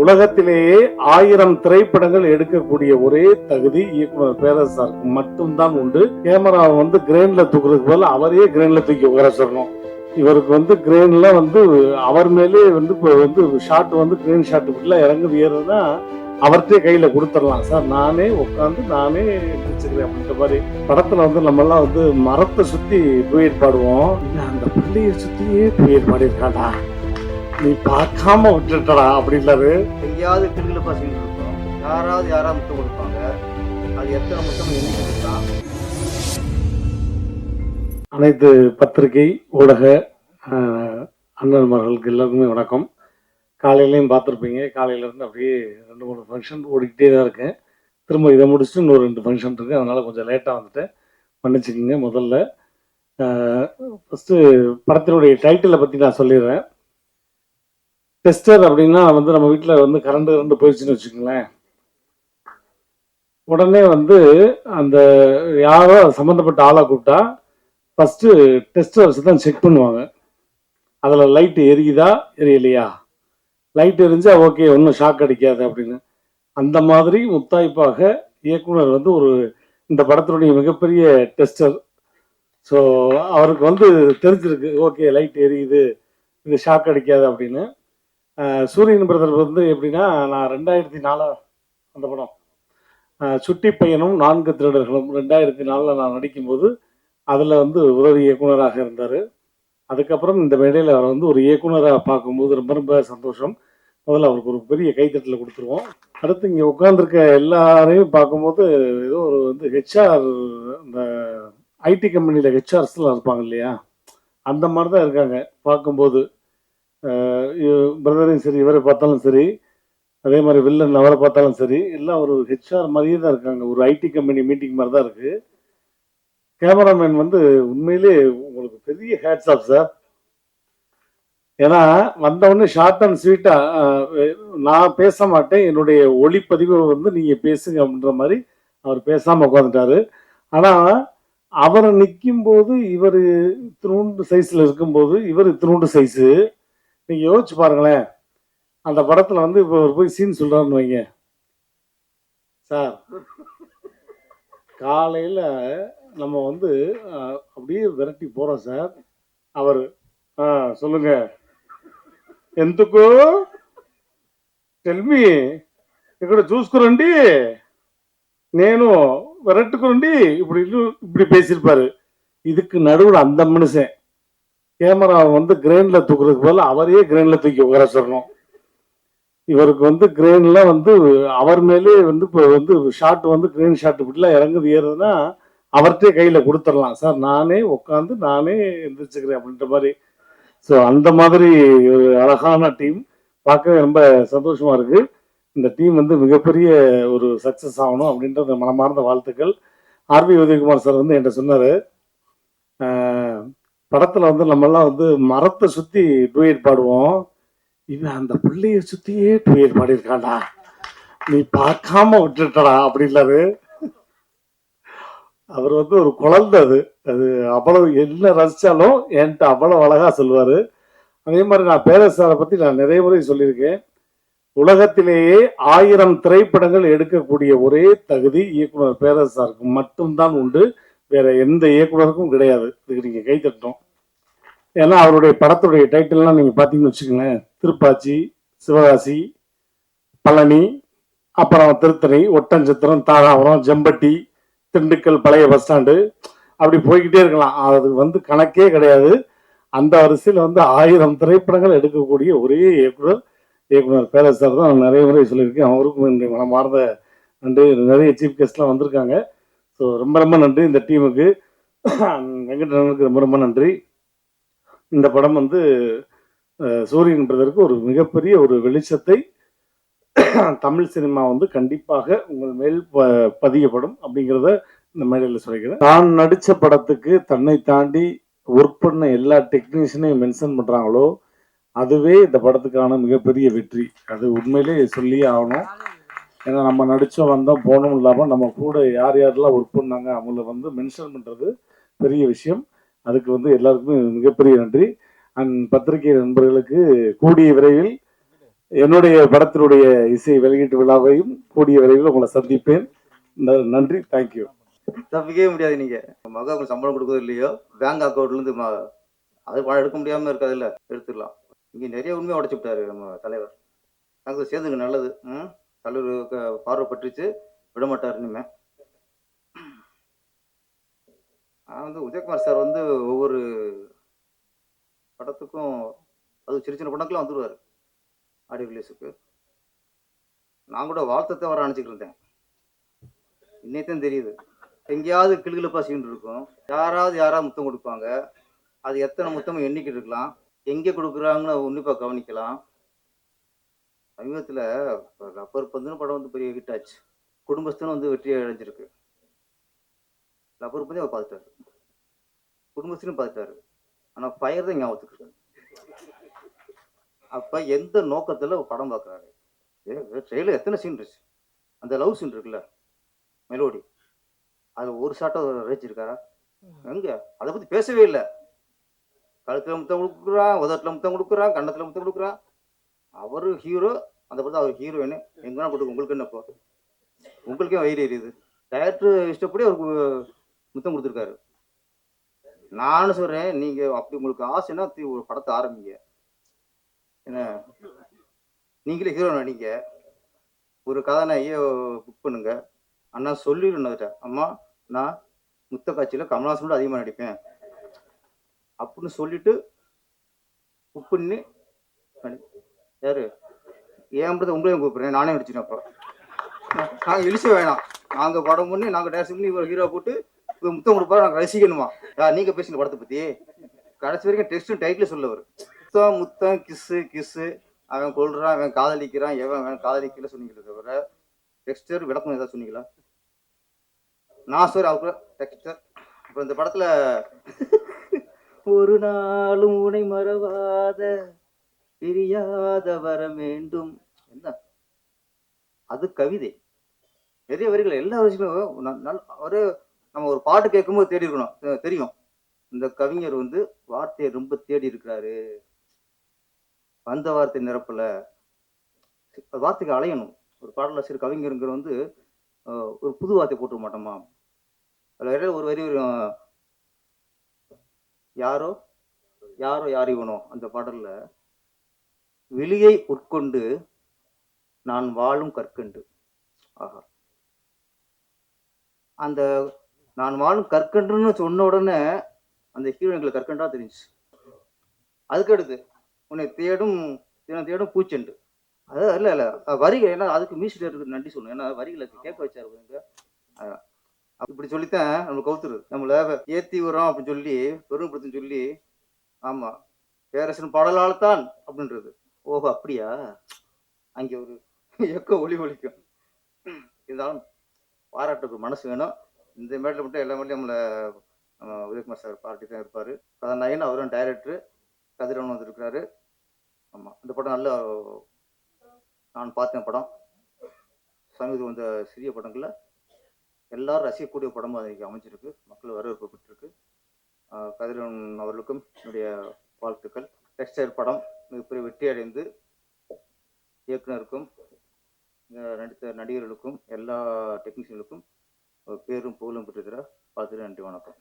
உலகத்திலேயே ஆயிரம் திரைப்படங்கள் எடுக்கக்கூடிய ஒரே தகுதி இயக்குனர் பேரரசாருக்கு மட்டும்தான் உண்டு. கேமராவை வந்து கிரேன்ல தூக்குறதுக்கு பதில் அவரே கிரேன்ல தூக்கி உகர சொல்லணும். இவருக்கு வந்து கிரேன்ல வந்து அவர் மேலே வந்து இப்போ வந்து ஷாட் வந்து கிரேன் ஷாட் ஃபுல்லா இறங்குது ஏறுதுன்னா அவர்கிட்டே கையில கொடுத்துடலாம். சார் நானே உட்காந்து நானே வச்சுக்கிறேன் அப்படின்ற மாதிரி படத்துல வந்து நம்ம எல்லாம் வந்து மரத்தை சுத்தி புயல் பாடுவோம். இல்ல அந்த பிள்ளையை சுத்தியே புயல் பாடியிருக்காடா நீ பார்க்காம விட்டுட்டடா அப்படின்னாரு எங்கேயாவது கிடுகில் பசங்க இருக்கும் யாராவது யாராவது முத்தம் கொடுப்பாங்க. அது எத்தனை முத்தம் எண்ணிக்கை கொடுக்கலாம் அனைத்து பத்திரிகை ஊடக அண்ணன்மார்களுக்கு எல்லாருக்குமே வணக்கம். காலையிலையும் பார்த்துருப்பீங்க. காலையிலேருந்து அப்படியே ரெண்டு மூணு ஃபங்க்ஷன் ஓடிக்கிட்டே தான் இருக்கேன் திரும்ப இதை முடிச்சுட்டு இன்னொரு ரெண்டு ஃபங்க்ஷன் இருக்குது அதனால் கொஞ்சம் லேட்டாக வந்துட்டேன். மன்னிச்சுக்கோங்க முதல்ல. ஃபஸ்ட்டு படத்தினுடைய டைட்டிலை பற்றி நான் சொல்லிடுறேன். டெஸ்டர் அப்படின்னா வந்து நம்ம வீட்டில் வந்து கரண்ட் கரண்ட் போயிடுச்சுன்னு வச்சுக்கோங்களேன். உடனே வந்து அந்த யாரோ சம்மந்தப்பட்ட ஆளை கூப்பிட்டா ஃபஸ்ட்டு டெஸ்டர் வச்சு தான் செக் பண்ணுவாங்க. அதில் லைட்டு எரியுதா எரியலையா? லைட் எரிஞ்சா ஓகே ஒன்றும் ஷாக் அடிக்காது அப்படின்னு. அந்த மாதிரி முத்தாய்ப்பாக இயக்குனர் வந்து ஒரு இந்த படத்தினுடைய மிகப்பெரிய டெஸ்டர் ஸோ அவருக்கு வந்து தெரிஞ்சிருக்கு ஓகே லைட் எரியுது இது ஷாக் அடிக்காது அப்படின்னு. சூரியன் பிரதர் வந்து எப்படின்னா நான் ரெண்டாயிரத்தி நாலா அந்த படம். சுட்டி பையனும் நான்கு திருடர்களும் ரெண்டாயிரத்தி நாலில் நான் நடிக்கும்போது அதில் வந்து உதவி இயக்குனராக இருந்தார். அதுக்கப்புறம் இந்த மேடையில் அவரை வந்து ஒரு இயக்குனராக பார்க்கும்போது ரொம்ப ரொம்ப சந்தோஷம். முதல்ல அவருக்கு ஒரு பெரிய கைத்தட்டில் கொடுத்துருவோம். அடுத்து இங்கே உட்காந்துருக்க எல்லாரையும் பார்க்கும்போது ஏதோ ஒரு வந்து ஹெச்ஆர் இந்த ஐடி கம்பெனியில் ஹெச்ஆர்ஸ்லாம் இருப்பாங்க இல்லையா? அந்த மாதிரி தான் இருக்காங்க பார்க்கும்போது. பிரதரையும் சரி இவரை பார்த்தாலும் சரி அதே மாதிரி வில்லன் அவரை பார்த்தாலும் சரி எல்லாம் ஒரு ஹெச்ஆர் மாதிரியே தான் இருக்காங்க. ஒரு ஐடி கம்பெனி மீட்டிங் மாதிரி தான் இருக்குது கேமராமேன் வந்து உண்மையிலே உங்களுக்கு பெரிய ஹேட்ஸ் ஆஃப் சார் ஏன்னா வந்தவொடனே ஷார்ட் அண்ட் ஸ்வீட்டாக நான் பேச மாட்டேன். என்னுடைய ஒளிப்பதிவை வந்து நீங்கள் பேசுங்க அப்படின்ற மாதிரி அவர் பேசாமல் உட்காந்துட்டாரு ஆனால் அவர் நிற்கும் போது இவர் இத்தினூண்டு சைஸில் இருக்கும்போது இவர் இத்தினூண்டு சைஸு நீங்க யோசிச்சு பாருங்களேன் அந்த படத்துல வந்து இப்போ அவர் போய் சீன் சொல்றாருன்னு வைங்க சார் காலையில நம்ம வந்து அஹ், அப்படியே விரட்டி போறோம் சார் அவர் ஆ சொல்லுங்க ఎందుకు టెల్మి ఇక్కడ చూసుకురండి నేను விரட்டுக்குறண்டி இப்படி இன்னு- இப்படி பேசியிருப்பாரு இதுக்கு நடுவில் அந்த மனுஷன் கேமராவை வந்து கிரேன்ல தூக்குறதுக்கு பதில் அவரே கிரேன்ல தூக்கி உட்கார சொல்லணும் இவருக்கு வந்து கிரேன்ல வந்து அவர் மேலே வந்து இப்போ வந்து ஷாட் வந்து கிரெயின் ஷாட் இப்படிலாம் இறங்குது ஏறுதுன்னா அவர்கிட்டே கையில் கொடுத்துடலாம். சார் நானே உட்காந்து நானே எந்திரிச்சுக்கிறேன் அப்படின்ற மாதிரி. ஸோ அந்த மாதிரி ஒரு அழகான டீம் பார்க்கவே ரொம்ப சந்தோஷமா இருக்கு. இந்த டீம் வந்து மிகப்பெரிய ஒரு சக்ஸஸ் ஆகணும் அப்படின்றது மனமார்ந்த வாழ்த்துக்கள். ஆர்வி உதயகுமார் சார் வந்து என்கிட்ட சொன்னார் படத்துல வந்து நம்மெல்லாம் வந்து மரத்தை சுத்தி டூயட் பாடுவோம். இவன் அந்த பிள்ளைய சுத்தியே டூயட் பாடியிருக்காண்டா நீ பார்க்காம விட்டுட்டடா அப்படின்னாரு. அவர் வந்து ஒரு குழந்தை அது. அது அவ்வளவு என்ன ரசிச்சாலும் என்கிட்ட அவ்வளவு அழகா சொல்லுவாரு. அதே மாதிரி நான் பேரரசாரை பத்தி நான் நிறைய முறை சொல்லியிருக்கேன். உலகத்திலேயே ஆயிரம் திரைப்படங்கள் எடுக்கக்கூடிய ஒரே தகுதி இயக்குனர் பேரரசாருக்கு மட்டும்தான் உண்டு. வேற எந்த இயக்குனருக்கும் கிடையாது. இதுக்கு நீங்க கை தட்டணும். ஏன்னா அவருடைய படத்துடைய டைட்டில்லாம் நீங்க பாத்தீங்கன்னு வச்சுக்கோங்களேன். திருப்பாச்சி சிவகாசி பழனி அப்புறம் திருத்தணி ஒட்டஞ்சத்திரம் தாராபுரம் ஜம்பட்டி திண்டுக்கல் பழைய பஸ் ஸ்டாண்டு. அப்படி போய்கிட்டே இருக்கலாம். அது வந்து கணக்கே கிடையாது. அந்த வரிசையில் வந்து ஆயிரம் திரைப்படங்கள் எடுக்கக்கூடிய ஒரே இயக்குனர் இயக்குனர் பேரரசர் தான் நிறைய முறை சொல்லியிருக்கேன். அவருக்கும் என்னுடைய மனமார்ந்த நன்றி. நிறைய சீஃப் கெஸ்ட்லாம் வந்திருக்காங்க. ஸோ ரொம்ப ரொம்ப நன்றி இந்த டீமுக்கு. வெங்கடனுக்கு ரொம்ப ரொம்ப நன்றி. இந்த படம் வந்து சூரியன் பிரதருக்கு ஒரு மிகப்பெரிய ஒரு வெளிச்சத்தை தமிழ் சினிமா வந்து கண்டிப்பாக உங்கள் மேல் ப- பதியப்படும் அப்படிங்கிறத இந்த மேடையில் சொல்லிக்கிறேன். நான் நடித்த படத்துக்கு தன்னை தாண்டி ஒர்க் பண்ண எல்லா டெக்னீஷியனையும் மென்ஷன் பண்ணுறாங்களோ அதுவே இந்த படத்துக்கான மிகப்பெரிய வெற்றி. அது உண்மையிலே சொல்லியே ஆகணும். ஏன்னா நம்ம நடித்தோம் வந்தோம் போனோம் இல்லாமல் நம்ம கூட யார் யாரெல்லாம் ஒர்க் பண்ணாங்க அவங்கள வந்து மென்ஷன் பண்ணுறது பெரிய விஷயம். அதுக்கு வந்து எல்லாருக்குமே மிகப்பெரிய நன்றி. அண்ட் பத்திரிகை நண்பர்களுக்கு கூடிய விரைவில் என்னுடைய படத்தினுடைய இசை வெளியீட்டு விழாவையும் கூடிய விரைவில் உங்களை சந்திப்பேன். நன்றி. தேங்க்யூ தப்பிக்கவே முடியாது நீங்கள் மகா உங்களுக்கு சம்பளம் கொடுக்குறது இல்லையோ பேங்க் அக்கௌண்ட்லேருந்து ம- அது பணம் எடுக்க முடியாமல் இருக்காதுல்ல எடுத்துடலாம். இங்கே நிறைய உண்மையை உடச்சு விட்டாரு நம்ம தலைவர். நாங்கள் சேர்ந்துங்க நல்லது. ம்? கல்லூரி பார்வை பட்டுச்சு விட மாட்டார் இனிமே. நான் வந்து உதயகுமார் சார் வந்து ஒவ்வொரு படத்துக்கும் அது சின்ன சின்ன படங்களும் வந்துடுவார் ஆடியோ ரிலீஸுக்கு. நான் கூட வாழ்த்தத்தை வர நினச்சிக்கிட்டு இருந்தேன். இன்னைத்தான் தெரியுது. எங்கேயாவது கிளுகிழப்பா சீன் இருக்கும். யாராவது யாராவது முத்தம் கொடுப்பாங்க. அது எத்தனை முத்தமும் எண்ணிக்கிட்டு இருக்கலாம். எங்கே கொடுக்குறாங்கன்னு உன்னிப்பாக கவனிக்கலாம். சமீபத்தில் லப்பர் பந்துன்னு படம் வந்து பெரிய ஹிட் ஆச்சு. குடும்பஸ்தனும் வந்து வெற்றி அடைஞ்சிருக்கு. லப்பர் பந்தி அவர் பார்த்துட்டாரு. குடும்பஸ்தனும் பார்த்துட்டாரு. ஆனால் ஃபயர் தான் ஞாபகத்துக்கு இருக்கு. அப்ப எந்த நோக்கத்துல படம் பார்க்குறாரு? ட்ரெயிலர் எத்தனை சீன் இருந்துச்சு? அந்த லவ் சீன் இருக்குல்ல மெலோடி அது ஒரு சாட்டை ரசிச்சிருக்காரா? எங்க? அதை பத்தி பேசவே இல்லை. கழுத்துல முத்தம் கொடுக்குறான் உதட்டுல முத்தம் கொடுக்குறான் கன்னத்துல முத்தம் கொடுக்குறான். அவர் ஹீரோ அந்த படத்தில் அவர் ஹீரோயின் எங்கன்னா போட்டு உங்களுக்கு என்ன இப்போ உங்களுக்கே வயிறு எரியுது. டேரக்டர் இஷ்டப்படி அவருக்கு முத்தம் கொடுத்துருக்காரு. நானும் சொல்கிறேன் நீங்கள் அப்படி உங்களுக்கு ஆசைன்னா ஒரு படத்தை ஆரம்பிங்க. என்ன? நீங்களே ஹீரோ நடிங்க ஒரு கதாநாயகியை புக் பண்ணுங்க. அண்ணா சொல்லிடணும் அம்மா நான் முத்த காட்சியில் கமல்ஹாசனோட அதிகமாக நடிப்பேன். அப்படின்னு சொல்லிட்டு புக் பண்ணி நடி- யாரு? ஏன் பிரதர் உங்களையும் கூப்பிடுறேன். நானே நடிச்சிட்டேன் அப்போ. நாங்கள் இழிச்ச வேணாம். நாங்கள் படம் பண்ணி நாங்கள் டேரக்ட் பண்ணி இவர் ஹீரோ போட்டு இவர் முத்தம் கொடுப்பாரு நாங்கள் ரசிக்கணுமா? யார் நீங்கள் பேசுங்க படத்தை பற்றி கடைசி வரைக்கும் டெக்ஸ்ட்டும் டைட்டில் சொல்லவர் முத்தம் முத்தம் கிஸ்ஸு கிஸ்ஸு அவன் கொள்றான் அவன் காதலிக்கிறான் எவன் அவன் காதலிக்கல சொன்னீங்களே தவிர டெக்ஸ்டர் விளக்கம் ஏதாவது சொன்னீங்களா? நான் சார் அவருக்கு டெக்ஸ்டர் இப்போ இந்த படத்துல ஒரு நாளும் உனை மறவாத பிரியாத வரம் வேண்டும். என்ன? அது கவிதை. நிறைய வரிகள் எல்லா விஷயங்களும் ஒரு நம்ம ஒரு பாட்டு கேட்கும்போது தேடி இருக்கணும். தெரியும். இந்த கவிஞர் வந்து வார்த்தையை ரொம்ப தேடி இருக்கிறாரு. வந்த வார்த்தை நிரப்பல. வார்த்தைக்கு அலையணும். ஒரு பாடலாசிரியர் கவிஞருங்கிற வந்து ஒரு புது வார்த்தை போட்டுக்க மாட்டோமா? அதில் இடையில ஒரு வரி வரும். யாரோ? யாரோ யார் இவனோ? அந்த பாடலில் விழியை உட்கொண்டு நான் வாழும் கற்கண்டு. ஆஹா. அந்த நான் வாழும் கற்கண்டுன்னு சொன்ன உடனே அந்த ஹீரோயின்களுக்கு கற்கண்டா தெரிஞ்சு அதுக்கடுத்து உன்னை தேடும் தினம் தேடும் பூச்செண்டு. அதான் இல்லை இல்லை. வரிகள் ஏன்னா அதுக்கு மியூசிக் டேரக்டருக்கு நன்றி சொல்லணும். ஏன்னா வரிகளை கேட்க வச்சாரு பாருங்க. இப்படி சொல்லித்தான் நம்ம கவுத்துரு நம்மள ஏத்தி உரம் அப்படின்னு சொல்லி பெருமைப்படுத்துன்னு சொல்லி ஆமா. பேரரசன் பாடலால் தான் அப்படின்றது. ஓஹோ அப்படியா? அங்கே ஒரு எக்க ஒளி ஒழிக்கும் இருந்தாலும் பாராட்டுக்கு மனசு வேணும். இந்த மேட்டில் மட்டும் எல்லா மேட்லையும் நம்மளை நம்ம உதயகுமார் சார் பாராட்டி தான் இருப்பார். கதாநாயகன் அவரும் டைரக்டரு கதிரவன் வந்திருக்கிறாரு ஆமாம் இந்த படம் நல்ல நான் பார்த்தேன் படம். சமீபத்தில் வந்த சிறிய படங்களில் எல்லாரும் ரசிக்கக்கூடிய படமாக அதுக்கு அமைஞ்சிருக்கு. மக்கள் வரவேற்பு பெற்றிருக்கு. கதிரவன் அவர்களுக்கும் என்னுடைய வாழ்த்துக்கள். டெக்ஸ்டைல் படம். மிகப்பெரிய வெற்றி அடைந்து இயக்குனருக்கும் நடித்த நடிகர்களுக்கும் எல்லா டெக்னீஷியனுக்கும் பேரும் புகழும் பெற்றிருக்கிறார். பார்த்துட்டு நன்றி வணக்கம்.